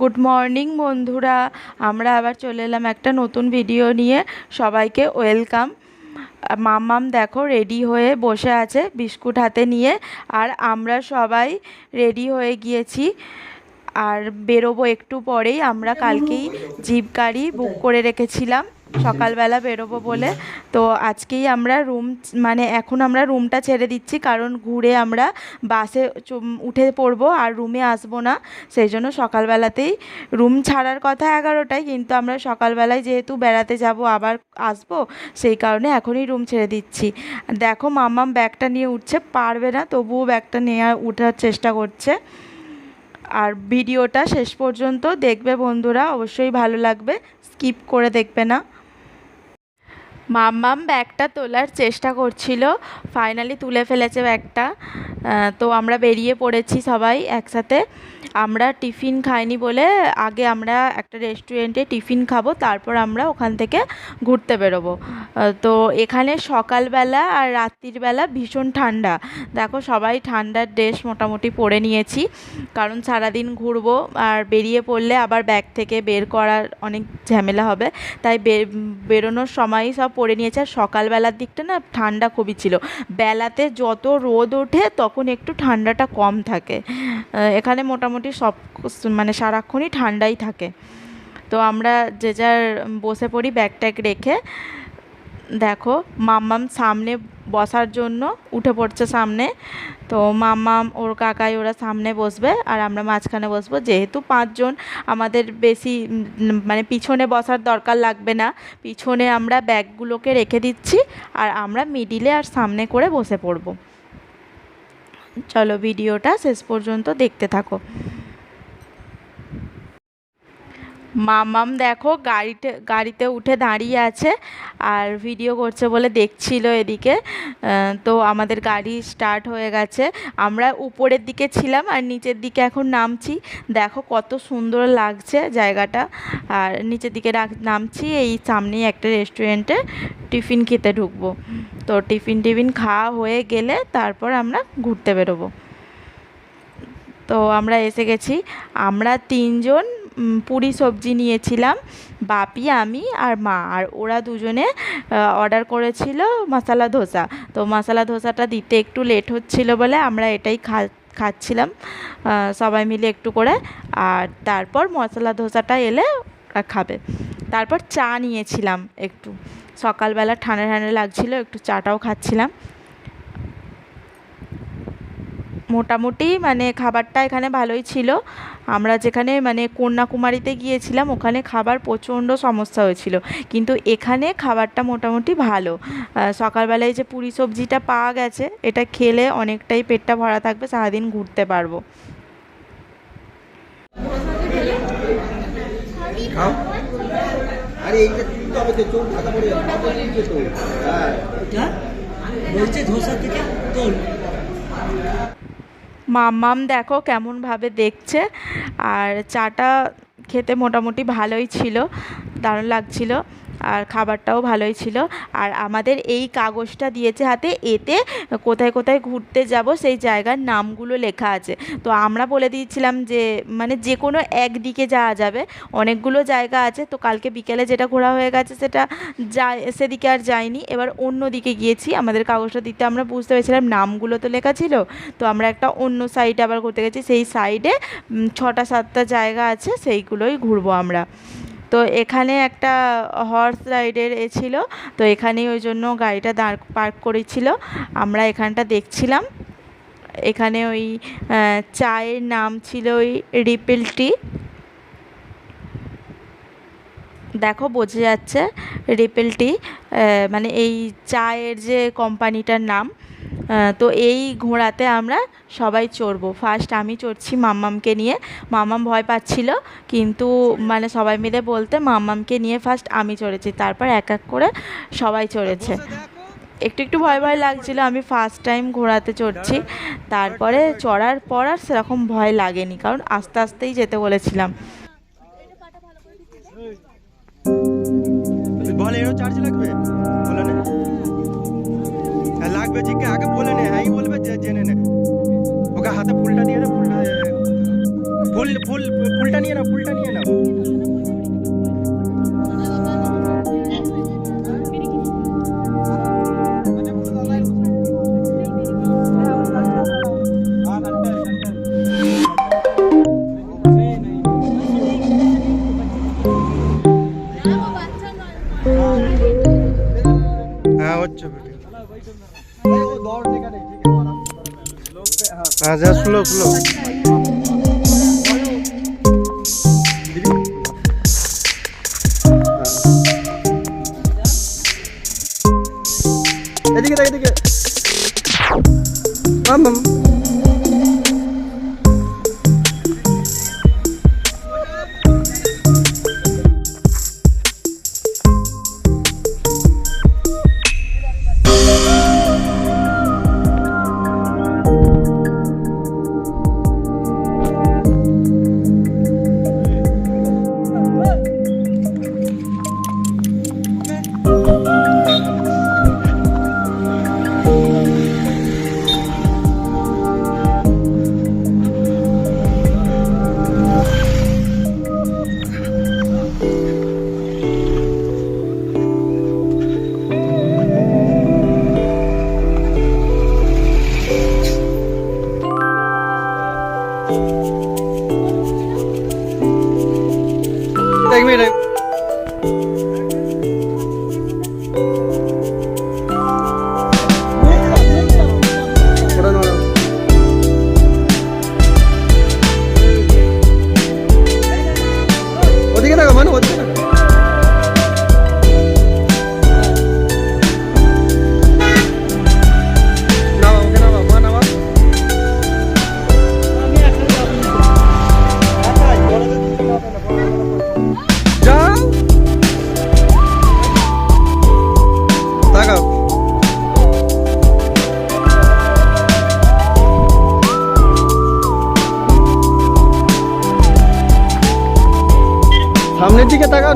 Good morning বন্ধুরা। আমরা আবার চলে এলাম একটা নতুন ভিডিও নিয়ে। সবাইকে ওয়েলকাম মামাম দেখো রেডি হয়ে বসে আছে বিস্কুট হাতে নিয়ে। আর আমরা সবাই রেডি হয়ে গিয়েছি। আর বেরোবো একটু পরেই। আমরা কালকেই জিপ গাড়ি বুক করে রেখেছিলাম। সকালবেলা বেরোবো বলে। তো আজকেই আমরা রুম মানে এখন আমরা রুমটা ছেড়ে দিচ্ছি, কারণ ঘুরে আমরা বাসে উঠে পড়ব আর রুমে আসব না। সেই জন্য সকালবেলাতেই রুম ছাড়ার কথা এগারোটায়, কিন্তু আমরা সকালবেলায় যেহেতু বেড়াতে যাব, আবার আসব, সেই কারণে এখনই রুম ছেড়ে দিচ্ছি। দেখো মাম্মাম ব্যাগটা নিয়ে উঠছে, পারবে না, তবুও ব্যাগটা নিয়ে উঠার চেষ্টা করছে। আর ভিডিওটা শেষ পর্যন্ত দেখবে বন্ধুরা, অবশ্যই ভালো লাগবে স্কিপ করে দেখবে না। মাম্মাম ব্যাগটা তোলার চেষ্টা করছিল। ফাইনালি তুলে ফেলেছে ব্যাগটা। তো আমরা বেরিয়ে পড়েছি সবাই একসাথে। আমরা টিফিন খাইনি বলে আগে আমরা একটা রেস্টুরেন্টে টিফিন খাব, তারপর আমরা ওখান থেকে ঘুরতে বেরোবো। তো এখানে সকালবেলা আর রাত্রির বেলা ভীষণ ঠান্ডা। দেখো সবাই ঠান্ডার ড্রেস মোটামুটি পরে নিয়েছি, কারণ সারাদিন ঘুরবো আর বেরিয়ে পড়লে আবার ব্যাগ থেকে বের করার অনেক ঝামেলা হবে। তাই বেরোনোর সময়ই সব পরে নিয়েছে। আর সকালবেলার দিকটা না ঠান্ডা খুবই ছিল। বেলাতে যত রোদ ওঠে তখন একটু ঠান্ডাটা কম থাকে। এখানে মোটামুটি সব মানে সারাক্ষণই ঠান্ডাই থাকে। তো আমরা যে যার বসে পড়ি ব্যাগ ট্যাগ রেখে দেখো, মাম্মাম সামনে বসার জন্য উঠে পড়ছে সামনে। তো মাম্মাম, ওর কাকাই ওরা সামনে বসবে আর আমরা মাঝখানে বসবো। যেহেতু পাঁচজন, আমাদের বেশি মানে পিছনে বসার দরকার লাগবে না। পিছনে আমরা ব্যাগগুলোকে রেখে দিচ্ছি আর আমরা মিডিলে আর সামনে করে বসে পড়ব। চলো, ভিডিওটা শেষ পর্যন্ত দেখতে থাকো। মামাম দেখো গাড়িতে গাড়িতে উঠে দাঁড়িয়ে আছে আর ভিডিও করছে বলে দেখছিল এদিকে। তো আমাদের গাড়ি স্টার্ট হয়ে গেছে। আমরা উপরের দিকে ছিলাম আর নিচের দিকে এখন নামছি। দেখো কত সুন্দর লাগছে জায়গাটা। আর নিচের দিকে নামছি, এই সামনেই একটা রেস্টুরেন্টে টিফিন খেতে ঢুকবো। তো টিফিন টিফিন খাওয়া হয়ে গেলে তারপর আমরা ঘুরতে বেরোবো। তো আমরা এসে গেছি। আমরা তিনজন পুরি সবজি নিয়েছিলাম। বাপি, আমি আর মা। আর ওরা দুজনে অর্ডার করেছিল মশলা ধোসা। তো মশলা ধোসাটা দিতে একটু লেট হচ্ছিল বলে আমরা এটাই খা, খাচ্ছিলাম সবাই মিলে একটু করে। আর তারপর মশলা ধোসাটা এলে ওরা খাবে। তারপর চা নিয়েছিলাম একটু। সকালবেলা ঠান্ডা ঠান্ডা লাগছিল, একটু চাটাও খাচ্ছিলাম। মোটামুটি মানে খাবারটা এখানে ভালোই ছিল। আমরা যেখানে মানে কন্যাকুমারীতে গিয়েছিলাম ওখানে খাবার প্রচণ্ড সমস্যা হয়েছিল। কিন্তু এখানে খাবারটা মোটামুটি ভালো। সকালবেলায় যে পুরি সবজিটা পাওয়া গেছে এটা খেলে অনেকটাই পেটটা ভরা থাকবে সারাদিন ঘুরতে পারব। আরে এইটা তুলতে হবে তো চোখ খাতা পড়ে যাবে তো। হ্যাঁ বলছে ধোসা থেকে তোল। মাম্মাম দেখো কেমনভাবে দেখছে। আর চাটা খেতে মোটামুটি ভালোই ছিল দারুণ লাগছিল। আর খাবারটাও ভালোই ছিল। আর আমাদের এই কাগজটা দিয়েছে হাতে, এতে কোথায় কোথায় ঘুরতে যাব সেই জায়গার নামগুলো লেখা আছে। তো আমরা বলে দিয়েছিলাম যে মানে যে কোনো একদিকে যাওয়া যাবে। অনেকগুলো জায়গা আছে, তো কালকে বিকেলে যেটা ঘোরা হয়ে গেছে সেটা যা সেদিকে আর যাইনি। এবার অন্য দিকে গিয়েছি, আমাদের কাগজটা দিতে আমরা বুঝতে পেরেছিলাম নামগুলো তো লেখা ছিল। তো আমরা একটা অন্য সাইডে আবার ঘুরতে গেছি, সেই সাইডে ছটা সাতটা জায়গা আছে, সেইগুলোই ঘুরবো আমরা। তো এখানে একটা হর্স রাইডের এ ছিল, তো এখানেই ওই জন্য গাড়িটা দাঁড় পার্ক করেছিল। আমরা এখানটা দেখছিলাম। এখানে ওই চায়ের নাম ছিল ওই রিপেল টি দেখো, বোঝা যাচ্ছে রিপেল টি মানে এই চায়ের যে কোম্পানিটার নাম। তো এই ঘোড়াতে আমরা সবাই চড়বো। ফার্স্ট আমি চড়ছি মাম্মামকে নিয়ে। মাম্মাম ভয় পাচ্ছিল, কিন্তু মানে সবাই মিলে বলতে মাম্মামকে নিয়ে ফার্স্ট আমি চড়েছি। তারপর এক এক করে সবাই চড়েছে। একটু একটু ভয় ভয় লাগছিল, আমি ফার্স্ট টাইম ঘোড়াতে চড়ছি। তারপরে চড়ার পর আর সেরকম ভয় লাগেনি, কারণ আস্তে আস্তেই যেতে বলেছিলাম। চার্জ লাগবে? বলে নে। লাগবে জিজ্ঞে আগে বলে নে। হ্যাঁ বলবে যে জেনে নে। ওকে হাতে ফুলটা দিয়ে দে, ফুলটা ফুল ফুল, ফুলটা নিয়ে নাও, ফুলটা নিয়ে নাও। হ্যাঁ যা স্লো স্লো এদিকে। এদিকে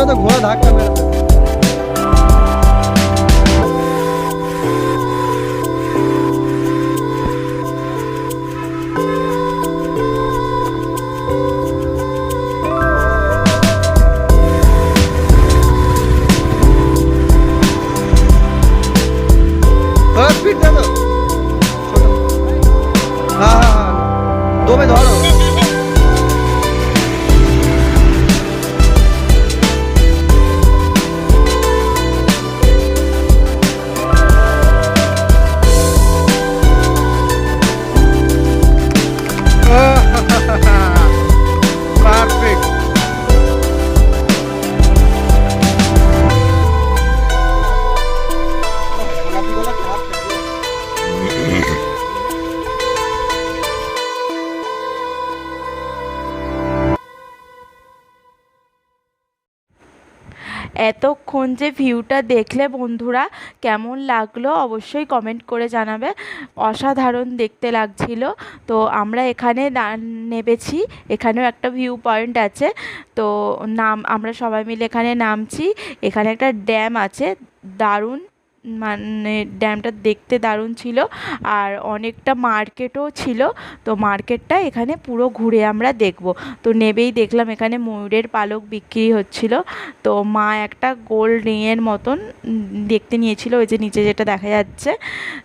하나 더 구하다 아까 এতক্ষণ যে ভিউটা দেখলে বন্ধুরা, কেমন লাগল অবশ্যই কমেন্ট করে জানাবে। অসাধারণ দেখতে লাগছিল। তো আমরা এখানে নেবেছি এখানেও একটা ভিউ পয়েন্ট আছে। তো নাম, আমরা সবাই মিলে এখানে নামছি। এখানে একটা ড্যাম আছে। দারুণ মানে ড্যামটা দেখতে দারুণ ছিল আর অনেকটা মার্কেটও ছিল। তো মার্কেটটা এখানে পুরো ঘুরে আমরা দেখব। তো নেবেই দেখলাম এখানে ময়ূরের পালক বিক্রি হচ্ছিল। তো মা একটা গোল্ড রিংয়ের মতন দেখতে নিয়েছিল, ওই যে নিচে যেটা দেখা যাচ্ছে।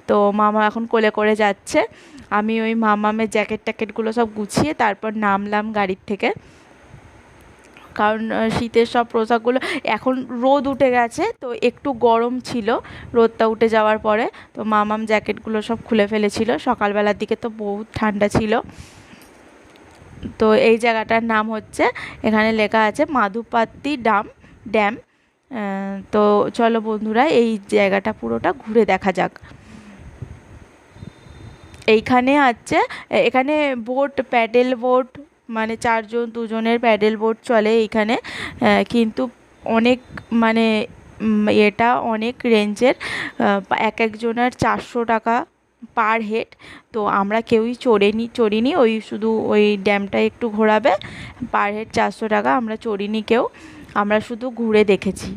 তো মামা এখন কোলে করে যাচ্ছে। আমি ওই মামামের জ্যাকেট ট্যাকেটগুলো সব গুছিয়ে তারপর নামলাম গাড়ির থেকে। কারণ শীতের সব পোশাকগুলো এখন রোদ উঠে গেছে, তো একটু গরম ছিল, রোদটা উঠে যাওয়ার পরে, তো মামাম জ্যাকেটগুলো সব খুলে ফেলেছিল, সকালবেলার দিকে তো বহুত ঠান্ডা ছিল। তো এই জায়গাটার নাম হচ্ছে, এখানে লেখা আছে মাধুপাত্তি ডাম, ড্যাম। তো চলো বন্ধুরা, এই জায়গাটা পুরোটা ঘুরে দেখা যাক। এইখানে আছে, এখানে বোট, প্যাডেল বোট মানে চারজন, দুজনের প্যাডেল বোর্ড চলে এইখানে কিন্তু অনেক মানে এটা অনেক রেঞ্জের এক একজনের চারশো টাকা পার হেড। তো আমরা কেউই চড়িনি চড়িনি, ওই শুধু ওই ড্যামটা একটু ঘোরাবে। পার হেড চারশো টাকা, আমরা চড়িনি কেউ। আমরা শুধু ঘুরে দেখেছি।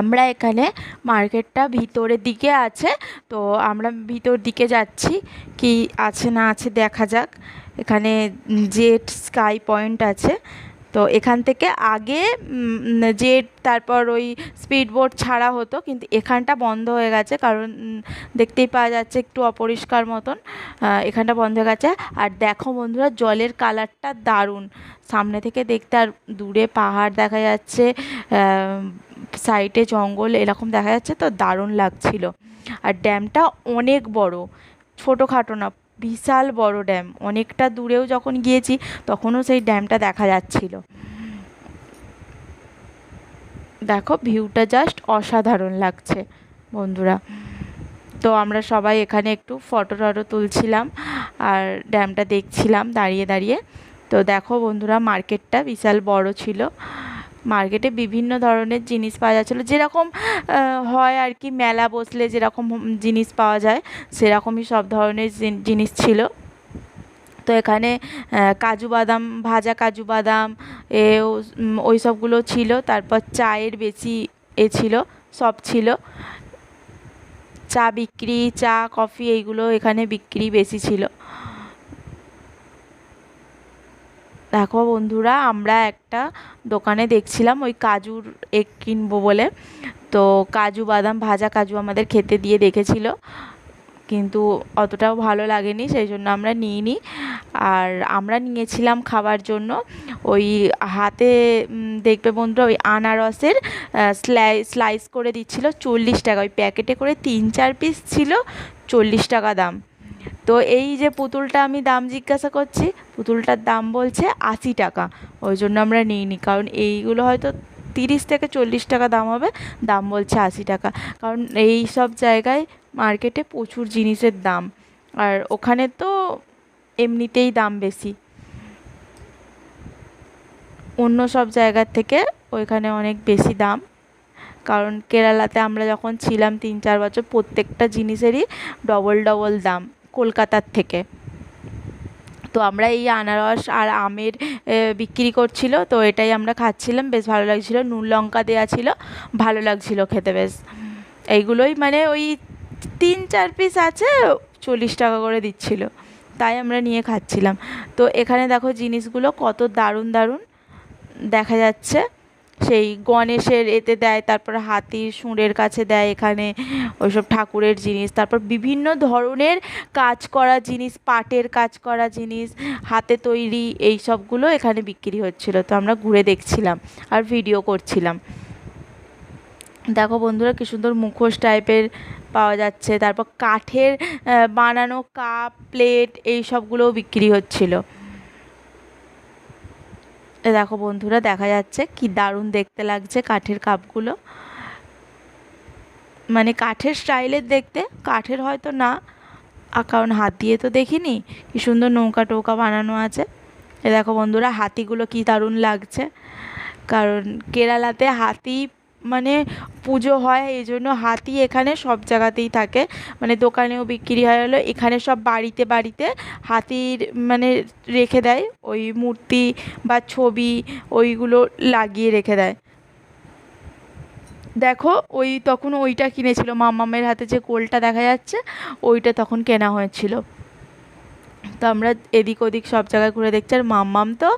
আমরা এখানে মার্কেটটা ভিতরের দিকে আছে, তো আমরা ভিতর দিকে যাচ্ছি, কি আছে না আছে দেখা যাক। এখানে জেট স্কাই পয়েন্ট আছে, তো এখান থেকে আগে জেট তারপর ওই স্পিড বোট ছাড়া হতো, কিন্তু এখানটা বন্ধ হয়ে গেছে, কারণ দেখতেই পাওয়া যাচ্ছে একটু অপরিষ্কার মতন এখানটা বন্ধ হয়ে গেছে। আর দেখো বন্ধুরা, জলের কালারটা দারুণ। সামনে থেকে দেখতে আর দূরে পাহাড় দেখা যাচ্ছে সাইডে জঙ্গল এরকম দেখা যাচ্ছে তো দারুণ লাগছিল। আর ড্যামটা অনেক বড়, ছোটোখাটো না, বিশাল বড় ড্যাম। অনেকটা দূরেও যখন গিয়েছি তখনও সেই ড্যামটা দেখা যাচ্ছিল। দেখো, ভিউটা জাস্ট অসাধারণ লাগছে, বন্ধুরা। তো আমরা সবাই এখানে একটু ফটো টটো তুলছিলাম আর ড্যামটা দেখছিলাম দাঁড়িয়ে দাঁড়িয়ে। তো দেখো বন্ধুরা, মার্কেটটা বিশাল বড় ছিল। মার্কেটে বিভিন্ন ধরনের জিনিস পাওয়া যাচ্ছিল। যেরকম হয় আর কি মেলা বসলে যেরকম জিনিস পাওয়া যায়, সেরকমই সব ধরনের জিনিস ছিল। তো এখানে কাজু বাদাম, ভাজা কাজু বাদাম এ ওই সবগুলো ছিল। তারপর চায়ের বেশি এ ছিল, সব ছিল। চা বিক্রি, চা, কফি এইগুলো এখানে বিক্রি বেশি ছিল। দেখো বন্ধুরা, আমরা একটা দোকানে দেখছিলাম ওই কাজুর এক কিনবো বলে। তো কাজু বাদাম ভাজা কাজু আমাদের খেতে দিয়ে দেখেছিল। কিন্তু অতটাও ভালো লাগেনি, সেই জন্য আমরা নিইনি। আর আমরা নিয়েছিলাম খাবার জন্য ওই হাতে দেখবে বন্ধুরা, ওই আনারসের স্লাই, স্লাইস করে দিচ্ছিল চল্লিশ টাকা। ওই প্যাকেটে করে তিন চার পিস ছিল চল্লিশ টাকা দাম। তো এই যে পুতুলটা আমি দাম জিজ্ঞাসা করছি, পুতুলটার দাম বলছে আশি টাকা। ওই জন্য আমরা নিইনি, কারণ এইগুলো হয়তো তিরিশ থেকে চল্লিশ টাকা দাম হবে, দাম বলছে আশি টাকা। কারণ এই সব জায়গায় মার্কেটে প্রচুর জিনিসের দাম, আর ওখানে তো এমনিতেই দাম বেশি। অন্য সব জায়গার থেকে ওইখানে অনেক বেশি দাম, কারণ কেরালাতে আমরা যখন ছিলাম তিন চার বছর, প্রত্যেকটা জিনিসেরই ডবল ডবল দাম। কলকাতার থেকে। তো আমরা এই আনারস আর আমের বিক্রি করছিল। তো এটাই আমরা খাচ্ছিলাম। বেশ ভালো লাগছিল। নুন লঙ্কা দেওয়া ছিল। ভালো লাগছিল খেতে বেশ। এইগুলোই মানে ওই তিন, চার পিস আছে, চল্লিশ টাকা করে দিচ্ছিল। তাই আমরা নিয়ে খাচ্ছিলাম। তো এখানে দেখো জিনিসগুলো কত দারুণ দারুণ দেখা যাচ্ছে। সেই গণেশের এতে দেয়, তারপর হাতির সুঁড়ের কাছে দেয় এখানে, ওইসব ঠাকুরের জিনিস, তারপর বিভিন্ন ধরনের কাজ করা জিনিস, পাটের কাজ করা জিনিস, হাতে তৈরি এই সবগুলো এখানে বিক্রি হচ্ছিল, তো আমরা ঘুরে দেখছিলাম আর ভিডিও করছিলাম। দেখো বন্ধুরা কি সুন্দর মুখোশ টাইপের পাওয়া যাচ্ছে, তারপর কাঠের বানানো কাপ প্লেট এই সবগুলোও বিক্রি হচ্ছিল। এ দেখো বন্ধুরা, দেখা যাচ্ছে কি দারুণ দেখতে লাগছে কাঠের কাপগুলো। মানে কাঠের স্টাইলের দেখতে, কাঠের হয়তো না কারণ হাত দিয়ে তো দেখিনি, কি সুন্দর নৌকা টৌকা বানানো আছে। এ দেখো বন্ধুরা, হাতিগুলো কি দারুণ লাগছে। কারণ কেরালাতে হাতি মানে পুজো হয়, এই জন্য হাতি এখানে সব জায়গাতেই থাকে। মানে দোকানেও বিক্রি হয় হলো, এখানে সব বাড়িতে বাড়িতে হাতির মানে রেখে দেয়। ওই মূর্তি বা ছবি ওইগুলো লাগিয়ে রেখে দেয়। দেখো, ওই তখন ওইটা কিনেছিল, মামামের হাতে যে কোলটা দেখা যাচ্ছে, ওইটা তখন কেনা হয়েছিল। তো আমরা এদিক ওদিক সব জায়গায় ঘুরে দেখছি, আর মাম্মাম তো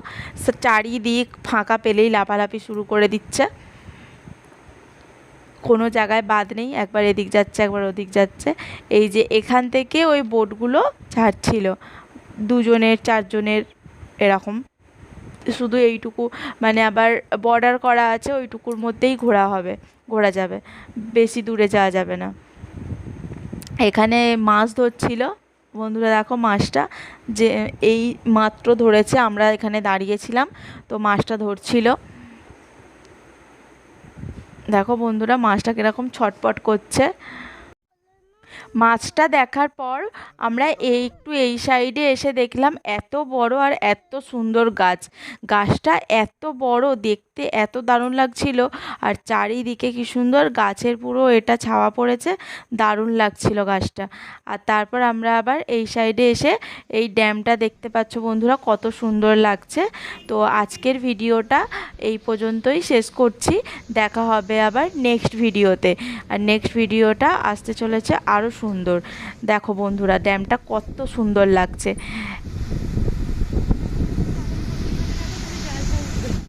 চারিদিক ফাঁকা পেলেই লাফালাফি শুরু করে দিচ্ছে। কোনো জায়গায় বাদ নেই, একবার এদিক যাচ্ছে, একবার ওদিক যাচ্ছে। এই যে এখান থেকে ওই বোটগুলো ছাড়ছিল, দুজনের, চারজনের, এরকম। শুধু এইটুকু মানে আবার বর্ডার করা আছে, ওইটুকুর মধ্যেই ঘোরা হবে, ঘোরা যাবে। বেশি দূরে যাওয়া যাবে না। এখানে মাছ ধরছিল। বন্ধুরা দেখো মাছটা, যে এই মাত্র ধরেছে, আমরা এখানে দাঁড়িয়েছিলাম, তো মাছটা ধরছিল। দেখো বন্ধুরা, মাছটা কীরকম ছটপট করছে। মাছটা দেখার পর আমরা এই একটু এই সাইডে এসে দেখলাম এত বড় আর এত সুন্দর গাছ। গাছটা এত বড় দেখতে দেখতে এত দারুণ লাগছিল। আর চারিদিকে কি সুন্দর গাছের পুরো এটা ছাওয়া পড়েছে। দারুণ লাগছিল গাছটা। আর তারপর আমরা আবার এই সাইডে এসে এই ড্যামটা দেখতে পাচ্ছ বন্ধুরা, কত সুন্দর লাগছে। তো আজকের ভিডিওটা এই পর্যন্তই শেষ করছি। দেখা হবে আবার নেক্সট ভিডিওতে। আর নেক্সট ভিডিওটা আসতে চলেছে আরও সুন্দর। দেখো বন্ধুরা, ড্যামটা কত সুন্দর লাগছে।